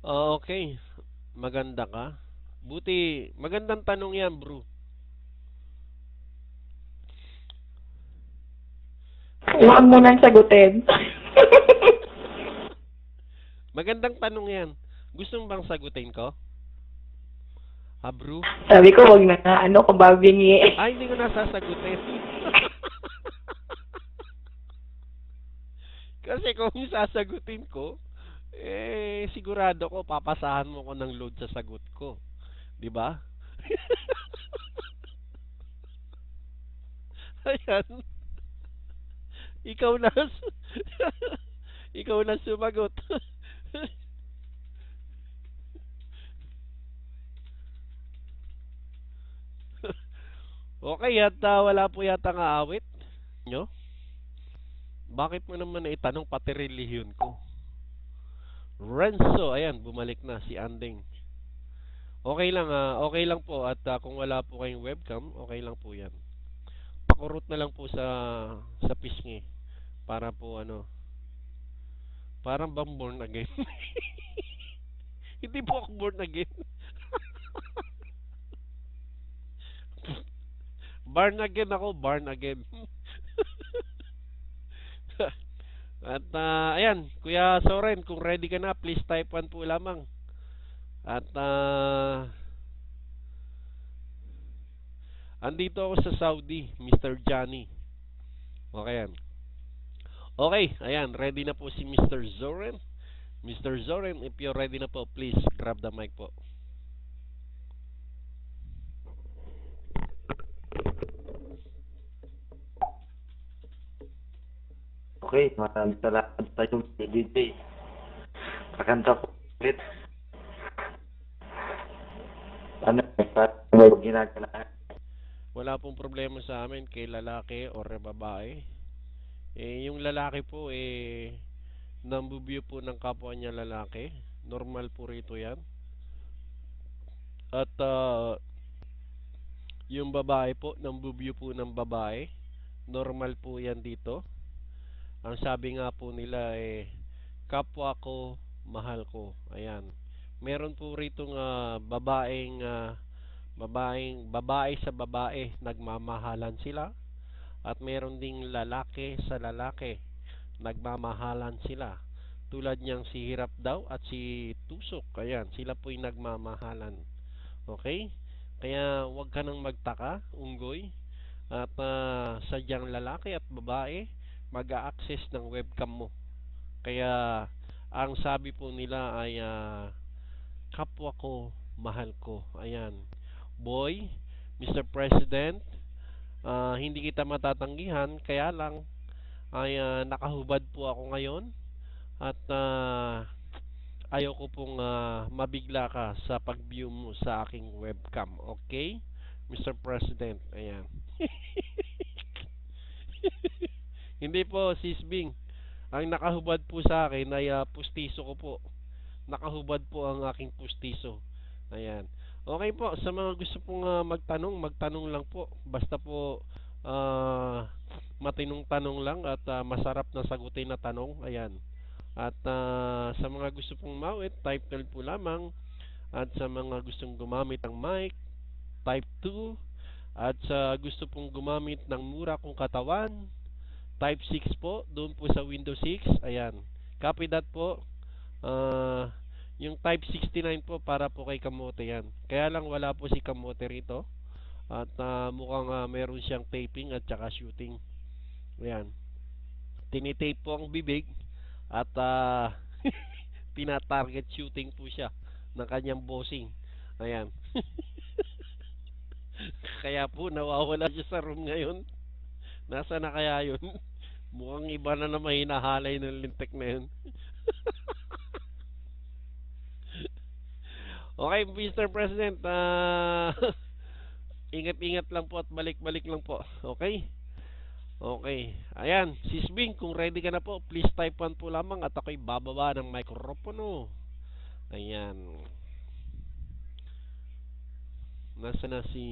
Ah, okay. Maganda ka. Buti, magandang tanong yan, bro. Huwag mo nang sagutin. Magandang tanong yan. Gusto mo bang sagutin ko? Ha, bro? Sabi ko, wag na nga. Ano ko ba bingi? Ay, hindi ko nasasagutin. Kasi kung sasagutin ko, eh, sigurado ko, papasahan mo ko ng load sa sagot ko. Di ba? Ayan. Ikaw na, ikaw na sumagot. okay, at ah, wala po yata nga awit nyo. Bakit mo naman itanong pati relihiyon ko? Renzo, ayan, bumalik na si Anding. Okay lang, ah, okay lang po at ah, kung wala po kayong webcam, okay lang po 'yan. Pakurot na lang po sa sa pisngi para po ano parang bang born again. Hindi po ako born again. Barn again ako, barn again. At ah, ayan, Kuya Soren, kung ready ka na, please type 1 po lamang. At ah, andito ako sa Saudi, Mr. Johnny. Okay yan. Okay, ayan, ready na po si Mr. Zoren. Mr. Zoren, if you're ready na po, please grab the mic po. Okay, maraming salamat sa iyo, DJ. Kakanta ko ulit. Ano, paano mo ginagawa? Wala pong problema sa amin kay lalaki or babae. Eh, yung lalaki po, eh, nambubyo po ng kapwa niya lalaki. Normal po rito yan. At, ah, yung babae po, nambubyo po ng babae. Normal po yan dito. Ang sabi nga po nila, eh, kapwa ko, mahal ko. Ayan. Meron po rito nga babaeng, ah, babaeng babae sa babae nagmamahalan sila. At meron ding lalaki sa lalaki nagmamahalan sila. Tulad niyang si Hirap daw at si Tusok. Ayan sila po'y nagmamahalan. Okay? Kaya huwag ka nang magtaka unggoy. At ah, sadyang lalaki at babae mag-a-access ng webcam mo kaya ang sabi po nila ay ah, kapwa ko mahal ko ayan boy, Mr. President, ah, hindi kita matatanggihan, kaya lang ay ah, nakahubad po ako ngayon at ah, ayaw pong ah, mabigla ka sa pag-view mo sa aking webcam, okay? Mr. President, ayan. hindi po, Sis Bing. Ang nakahubad po sa akin ay ah, pustiso ko po. Nakahubad po ang aking pustiso. Ayan. Okay po, sa mga gusto pong ah, magtanong, magtanong lang po. Basta po ah, matinong tanong lang at ah, masarap na sagutin na tanong. Ayan. At ah, sa mga gusto pong mawit, type 12 po lamang. At sa mga gustong gumamit ng mic, type 2. At sa gusto pong gumamit ng mura kong katawan, type 6 po, doon po sa Windows 6. Ayan. Copy that po. Ah, yung type 69 po para po kay Kamote yan. Kaya lang wala po si Kamote rito. At ah, mukhang ah, meron siyang taping at saka shooting. Ayan. Tinitape po ang bibig at ah, tina-target shooting po siya ng kanyang bossing. Ayan. kaya po nawawala siya sa room ngayon. Nasa na kaya yun? Mukhang iba na na mahinahalay ng lintek na yun. Okay, Mr. President, ah ingat-ingat lang po at balik-balik lang po. Okay? Okay. Ayan, Sis Bing, kung ready ka na po, please type 1 po lamang at ako'y bababa ng mikropono. Ayan. Nasa na si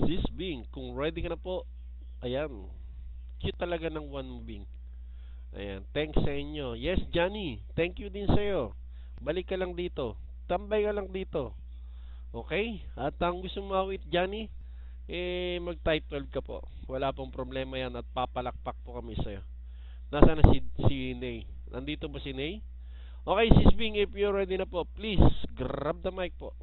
Sis Bing? Kung ready ka na po, ayan. Cute talaga ng one Bing. Ayan. Thanks sa inyo. Yes, Johnny. Thank you din sa'yo. Balik ka lang dito. Tambay ka lang dito. Okay? At ang gusto mo awit, Johnny, eh, mag-type 12 ka po. Wala pong problema yan at papalakpak po kami sa'yo. Nasaan na si, si Ney? Nandito ba si Ney? Okay, Sis Bing, if you're ready na po, please, grab the mic po.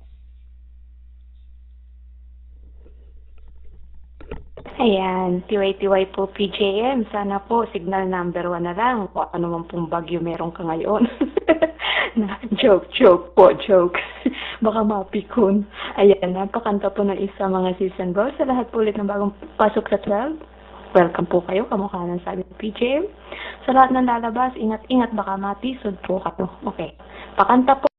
Ayan, tiway-tiway po PJM. Sana po signal number one na lang. Kung ano man pong bagyo meron ka ngayon. na, joke, joke po, joke. Baka mapikon. Ayan, napakanta po ng isa mga season bro. Sa lahat po ulit ng bagong pasok sa 12. Welcome po kayo, kamukha ng sabi ng PJM. Sa lahat ng lalabas, ingat-ingat, baka matisod po kayo. Okay. Pakanta po